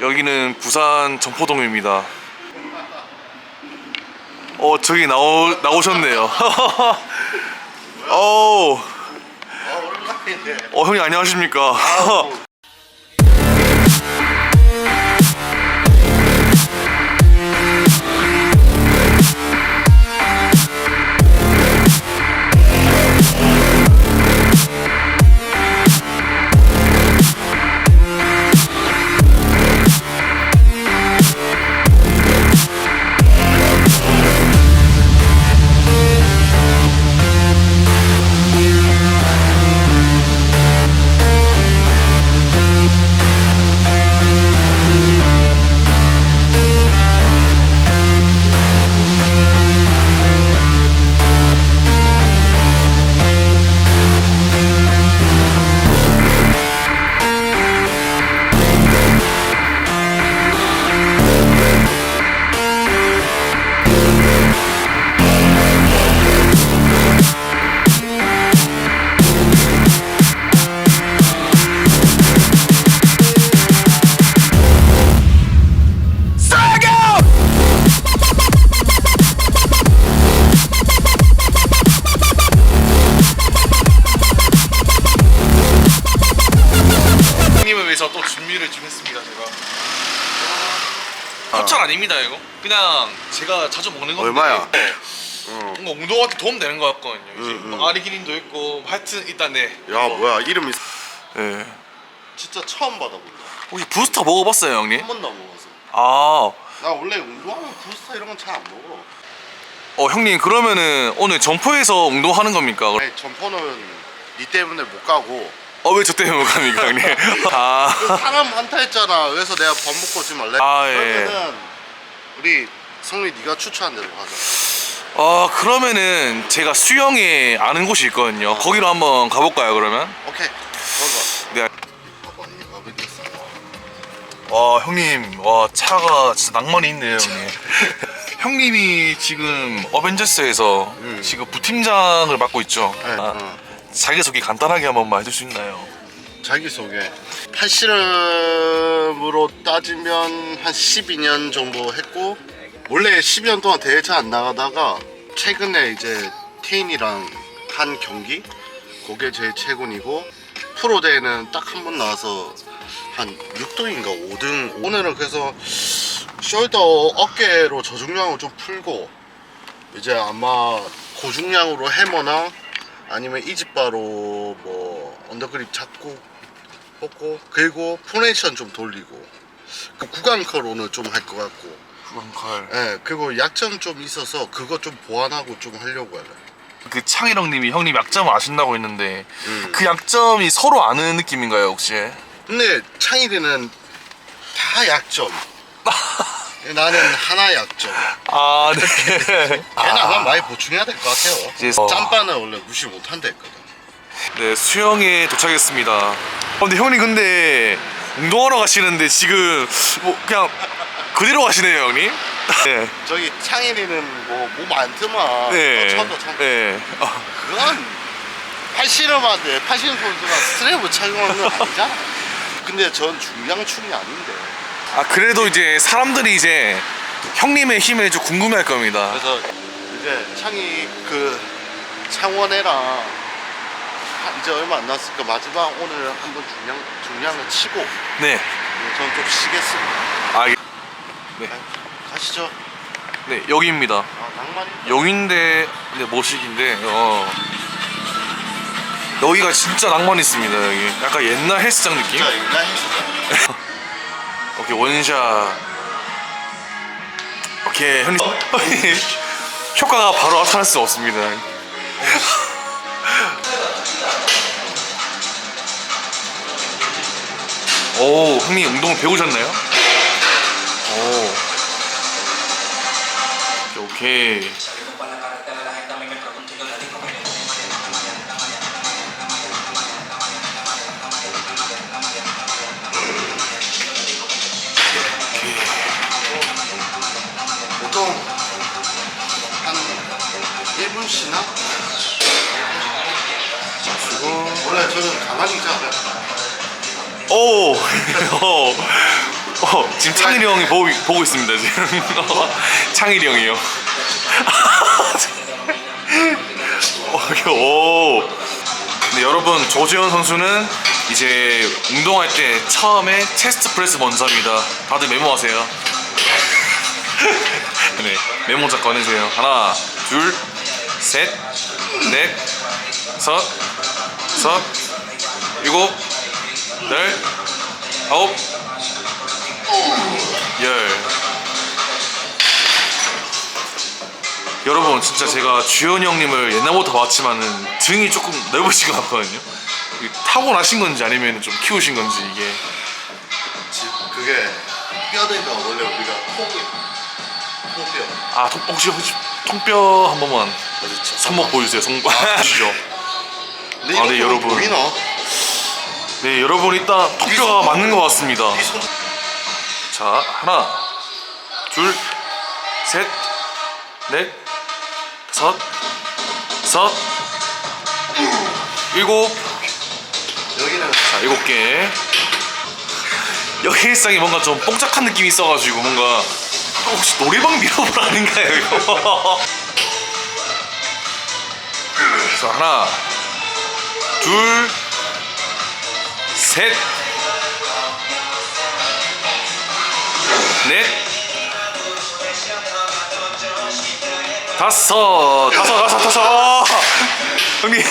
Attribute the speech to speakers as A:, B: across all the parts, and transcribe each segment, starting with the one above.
A: 여기는 부산 정포동입니다. 어 저기 나오 나오셨네요. 어,
B: 아.
A: 어 형님 안녕하십니까? 협찬 아닙니다 이거. 그냥 제가 자주 먹는 건데.
B: 얼마야?
A: 뭔가 운동한테 도움 되는 것 같거든요. 이제
B: 응, 응.
A: 뭐 아르기닌도 있고 하여튼 일단 네.
B: 야 뭐야 이름이
A: 네.
B: 진짜 처음 받아본다.
A: 혹시 부스터 먹어봤어요 형님?
B: 한 번도 안 먹어서.
A: 아,
B: 나 원래 운동하면 부스터 이런 건 잘 안 먹어.
A: 어 형님 그러면은 오늘 점포에서 운동하는 겁니까?
B: 아니 점포는 니 때문에 못 가고
A: 어 왜 저 때문에 못 갑니까 형님? 아,
B: 그 사람 많다 했잖아. 그래서 내가 밥 먹고 오지 말래.
A: 아, 예.
B: 그러면은 우리 성리 네가 추천한 대로 가자.
A: 어 그러면은 제가 수영에 아는 곳이 있거든요. 거기로 한번 가볼까요 그러면?
B: 오케이. 먹어.
A: 네.
B: 봐봐 이거 먹겠어.
A: 와 형님 와 차가 진짜 낭만이 있네요 형님. 형님이 지금 어벤져스에서
B: 음.
A: 지금 부팀장을 맡고 있죠.
B: 네,
A: 아,
B: 어.
A: 자기소개 간단하게 한 번만 해줄 수 있나요?
B: 자기 소개. 팔씨름으로 따지면 한 12년 정도 했고 원래 12년 동안 대회 잘안 나가다가 최근에 이제 테인이랑 한 경기 그게 제일 최근이고 프로 대회는 딱 한 번 나와서 한 6등인가 5등 오늘은 그래서 숄더 어깨로 저중량을 좀 풀고 이제 아마 고중량으로 해머나 아니면 이집바로 뭐 언더그립 잡고 뽑고 그리고 포네이션 좀 돌리고 그 구간컬 오늘 좀 할 것 같고
A: 구강칼.
B: 예 그리고 약점 좀 있어서 그거 좀 보완하고 좀 하려고 해요
A: 그 창희령님이 형님 약점을 아신다고 했는데
B: 음.
A: 그 약점이 서로 아는 느낌인가요 혹시?
B: 근데 창일이는 다 약점 나는 하나 약점
A: 아 네.
B: 걔는 아 마 많이 보충해야 될 것 같아요
A: 이제 어.
B: 짬바는 원래 무시 못한다 했거든
A: 네 수영에 도착했습니다. 어, 근데 형님 근데 운동하러 가시는데 지금 뭐 그냥 그대로 가시네요 형님. 네.
B: 저기 창일이는 뭐 몸안 트면
A: 네.
B: 또 쳐도 참
A: 네. 아,
B: 그건 팔씨름한데 팔씨름 선수가 스트랩을 착용하는 건 아니잖아. 근데 전 중량충이 아닌데.
A: 아 그래도 이제 사람들이 이제 형님의 힘을 좀 궁금해할 겁니다.
B: 그래서 이제 창이 그 창원애랑 한- 이제 얼마 안 남았으니까 마지막 오늘 한번 중량 중량을 치고
A: 네.
B: 저는 좀 쉬겠습니다.
A: 아,
B: 네, 가시죠.
A: 네 여기입니다.
B: 아, 낭만이.
A: 여기인데 네, 모식인데 어. 여기가 진짜 낭만 있습니다 여기. 약간 옛날 헬스장 느낌?
B: 진짜 옛날 헬스장.
A: 오케이 원샷. 오케이 형님 효과가 바로 나타날 수 없습니다. 오 형님 운동을 배우셨나요? 오 오케이
B: 원래 저는 가만히 있잖아요.
A: 오, 오. 어, 지금 창일이 형이 보고, 보고 있습니다 지금 창일이 형이요 어, 오. 근데 여러분 조재현 선수는 이제 운동할 때 처음에 체스트 프레스 먼저 합니다 다들 메모하세요 네 메모자 꺼내세요 하나 둘 셋넷 다섯 다섯 일곱 열 아홉 열. 여러분 진짜 제가 주현이 형님을 옛날부터 봤지만은 등이 조금 넓으신 것 같거든요. 타고나신 건지 아니면 좀 키우신 건지 이게.
B: 지- 그게 뼈대가 원래 우리가 코 코뼈.
A: 아 통, 혹시 혹시 통뼈 한 번만 손목 보여주세요. 손목 보시죠.
B: 근데
A: 아, 네,
B: 보면
A: 여러분.
B: 보이나?
A: 네 여러분 일단 통뼈가 맞는 것 같습니다. 자 하나 둘 셋 넷 다섯 다섯 일곱
B: 여기는
A: 자 일곱 개 여기 일상이 뭔가 좀 뽕짝한 느낌이 있어가지고 뭔가 혹시 노래방 밀어볼 아닌가요 이거 자 하나 둘 셋 넷 다섯 다섯 다섯 다섯 어! 형님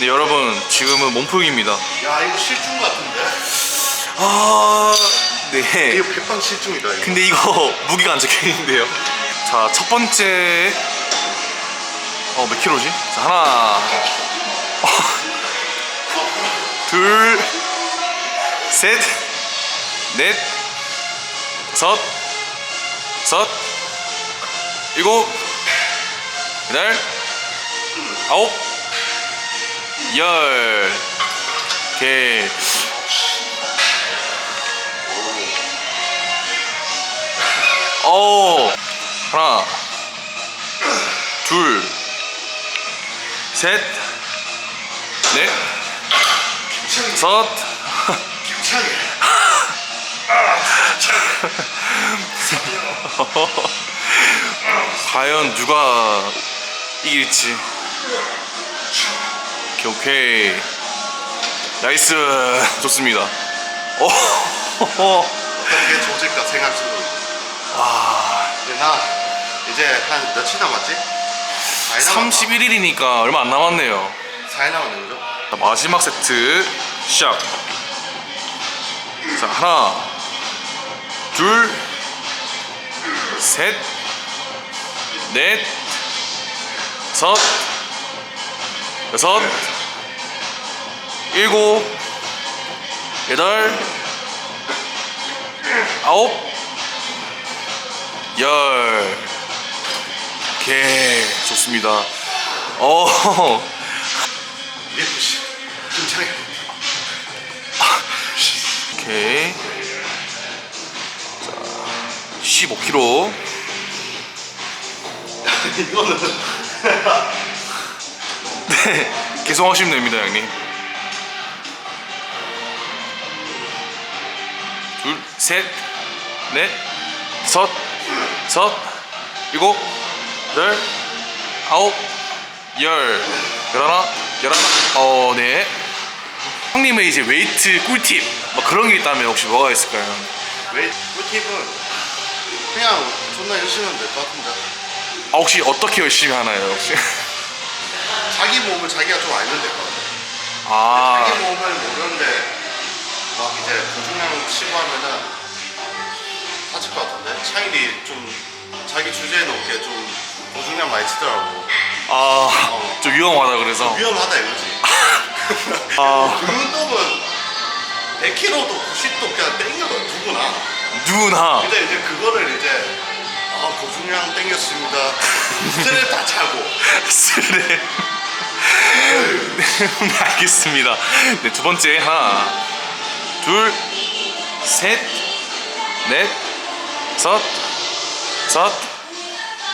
A: 네 여러분 지금은 몸풀기입니다
B: 야 이거 실중 같은데?
A: 아, 네.
B: 이거 백방 실중이다 이거
A: 근데 이거 무기가 안 적혀 있는데요. 자, 첫 번째 어, 몇 킬로지? 자, 하나. 둘. 셋. 넷. 다섯. 다섯. 일곱. 여덟. 아홉. 열. 오케이. 오 하나 둘 셋넷 다 섯 과연 누가 이길지. 오케이 오케이. 나이스. 좋습니다. 오.
B: 어떤 게 좋을까 생각 중
A: 와,
B: 이제 나 이제 한 며칠 남았지? 4일 남았나?
A: 31일이니까 얼마 안 남았네요.
B: 4일 남았네 그죠?
A: 자, 마지막 세트 시작. 자 하나, 둘, 셋, 넷, 다섯, 여섯, 일곱, 여덟, 아홉, 열. 오케이 좋습니다. 어.
B: 리프시 힘차게
A: 오케이. 자, 15kg.
B: 이거는
A: 네, 계속 하시면 됩니다, 형님. 둘, 셋, 넷, 다섯, 다섯, 일곱, 여덟, 아홉, 열, 열하나, 열하나. 어, 네. 형님의 이제 웨이트 꿀팁 뭐 그런 게 있다면 혹시 뭐가 있을까요?
B: 왜 꿀팁은 그냥 존나 열심히 하면 될 것 같은데
A: 아 혹시 어떻게 열심히 하나요 혹시?
B: 자기 몸을 자기가 좀 알면 될 것 같아
A: 아
B: 자기 몸을 모르는데 막 이제 고중량 치고 하면은 다칠 것 같은데 차일이 좀 자기 주제에 놓게 좀 고중량 많이 치더라고
A: 아, 좀 위험하다 그래서.
B: 위험하다 이거지
A: 아,
B: 그 운동은 100kg도 90도 그냥 땡겨도 누구나
A: 누나.
B: 근데 이제 그거를 이제 아 고중량 땡겼습니다 스트랩 다 차고
A: 스레. 네, 알겠습니다. 네, 두 번째 하나, 둘, 셋, 넷, 다섯, 다섯,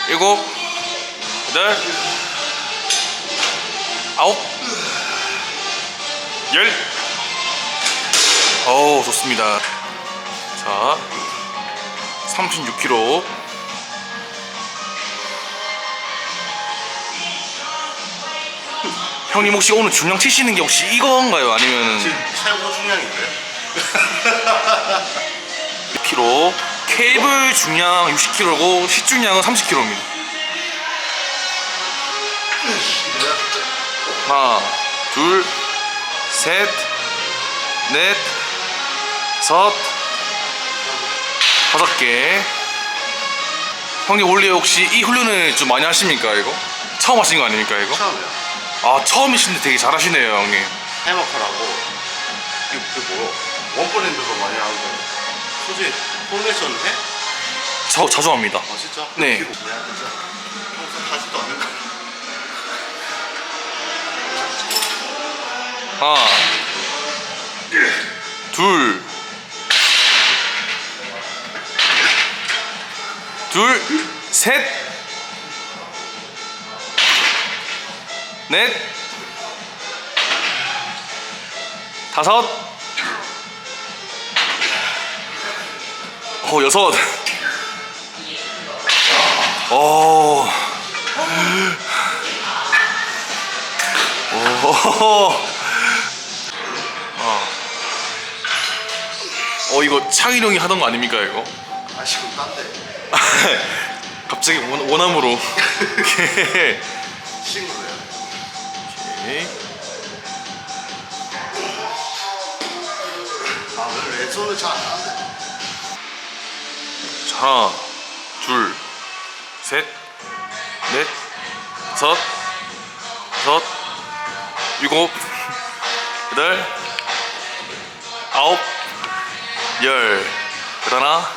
A: 일곱, 여덟, 아홉, 열. 오, 좋습니다. 자, 36kg. 형님 혹시 오늘 중량 치시는 게 혹시 이건가요? 아니면
B: 지금 최고 중량인데.
A: 1kg? 케이블 중량 60kg고 시중량은 30kg입니다. 하나, 둘, 셋, 넷, 다섯, 다섯 개. 형님 원래 혹시 이 훈련을 좀 많이 하십니까 이거? 처음 하신 거 아닙니까 이거?
B: 처음이야.
A: 아 처음이신데 되게 잘하시네요 형님.
B: 해머컬하고 이거 이거 뭐야? 원포랜드도 많이 하는 거. 솔직히 포메이션 해?
A: 저 자주 합니다.
B: 아 진짜?
A: 네.
B: 이거 뭐야 진짜? 평소 하지도 않는 거.
A: 하나, 둘, 둘, 셋, 넷, 다섯, 어 여섯, 어, 오. 어 이거 창일형이 하던 거 아닙니까 이거?
B: 아 지금 딴데.
A: 갑자기 원, 원함으로 오케이
B: 친구야.
A: 오케이.
B: 아 오늘 왼손을 잘안 하는데.
A: 자, 하나 둘셋넷 다섯 다섯 일곱 여덟 아홉 열 열하나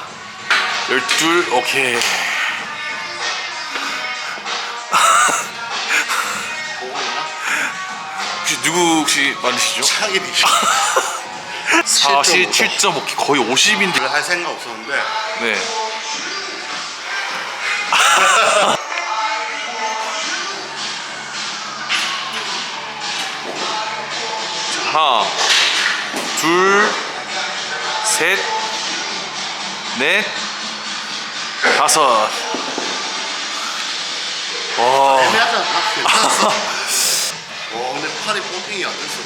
A: 열둘 오케이? 혹시 누구 혹시 맞으시죠?
B: 창일이.
A: 47.5 거의 50인데
B: 별로 할 생각 없었는데
A: 네. 자, 하나, 둘, 셋, 넷, 다섯. 와?
B: 괜찮았어. 와 근데 팔이 펌핑이 안 됐어.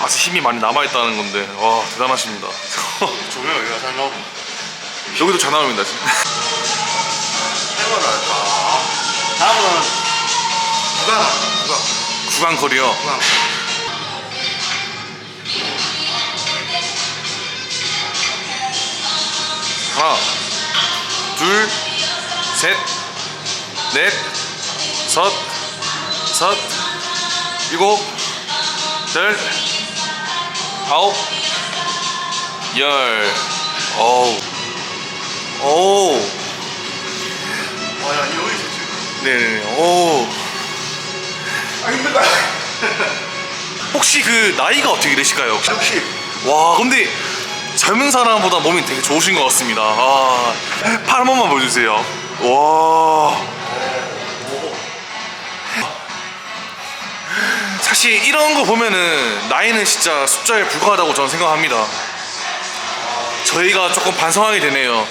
A: 아직 힘이 많이 남아있다는 건데, 와, 대단하십니다.
B: 조명 여기가 잘 나오고.
A: 여기도 잘 나옵니다, 지금.
B: 해봐라 할까? 다음은 구강 구강
A: 구간 거리요.
B: 구강.
A: 하나, 둘, 셋, 넷, 섯, 섯, 일곱, 열, 아홉, 열. 어우, 어우,
B: 와야 여기 지금.
A: 네네네, 어우.
B: 아 힘들다.
A: 혹시 그 나이가 어떻게 되실까요? 혹시?
B: 역시
A: 와, 근데 젊은 사람보다 몸이 되게 좋으신 것 같습니다. 아, 팔 한 번만 보여주세요. 와. 사실 이런 거 보면은 나이는 진짜 숫자에 불과하다고 저는 생각합니다. 저희가 조금 반성하게 되네요.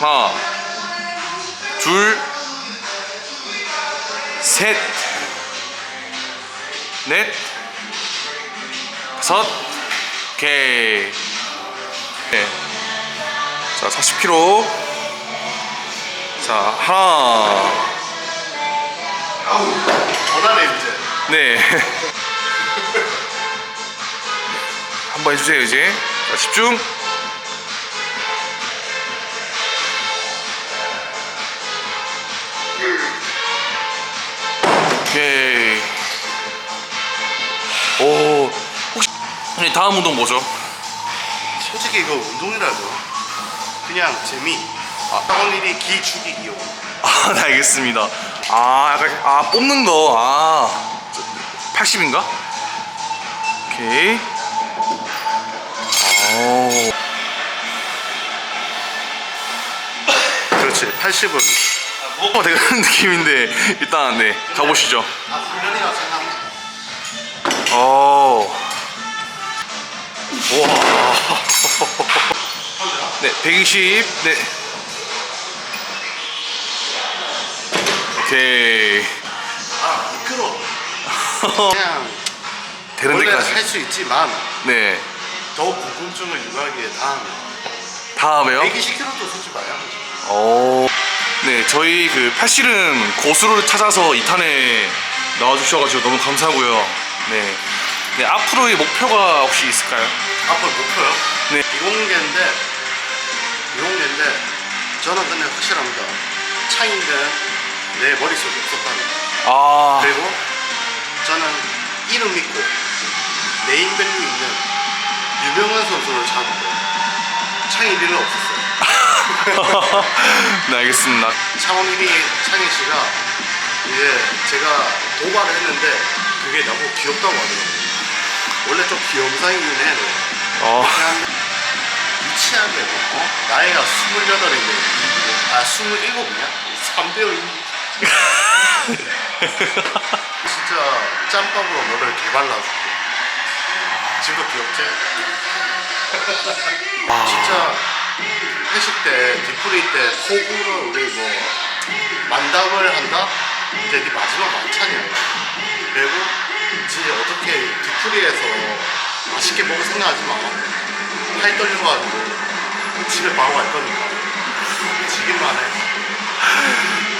A: 하나, 둘, 셋, 넷, 다섯, 오케이. 네. 자, 40kg. 자, 하나.
B: 전화네 이제.
A: 네. 한번 해주세요, 이제. 자, 집중. 다음 운동 뭐죠?
B: 솔직히 이거 운동이라도 그냥 재미. 아, 학원 일이 기 죽이기요.
A: 아, 네, 알겠습니다. 아, 약간, 아, 뽑는 거. 아, 80인가? 오케이. 오.
B: 그렇지. 80은
A: 뭐가 되게 큰 느낌인데, 일단, 네, 가보시죠.
B: 아 훈련이라 생각해.
A: 오. 와. 네, 120. 네. 오케이.
B: 아 미끄러. 그냥
A: 되는
B: 원래
A: 데까지.
B: 할수 있지만
A: 네.
B: 더 궁금증을 유발하기 위해 다음에
A: 다음에요?
B: 120kg도 솔직히 봐야
A: 오. 네, 저희 그 팔씨름 고수를 찾아서 2탄에 나와주셔가지고 너무 감사하고요. 네. 네, 앞으로의 목표가 혹시 있을까요?
B: 앞으로 목표요?
A: 네.
B: 비공개인데 비공개인데 저는 근데 확실합니다. 창의는 내 머릿속에 없었다는 거.
A: 아.
B: 그리고 저는 이름 있고 네임밸류 있는 유명한 선수를 잡을 거예요. 창의리는 없었어요.
A: 네, 알겠습니다.
B: 창원 1위 창희 씨가 이제 제가 도발을 했는데 그게 너무 귀엽다고 하더라고요. 원래 좀 귀염상이긴 해.
A: 어.
B: 그냥 유치하게 뭐, 어? 나이가 28인데 아 27이냐? 3배우 진짜 짬밥으로 너를 개발라줄게 지금도 귀엽지? 진짜 회식 때 디프리 때 호구를 우리 뭐 만담을 한다? 이제 네 마지막 만찬이야 그리고 진짜 어떻게 디프리에서 맛있게 먹을 생각하지 마. 팔 떨려가지고 집에 바로 갈 거니까. 지금만 해.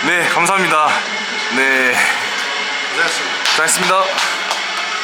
A: 네, 감사합니다. 네.
B: 고생했습니다.
A: 잘했습니다.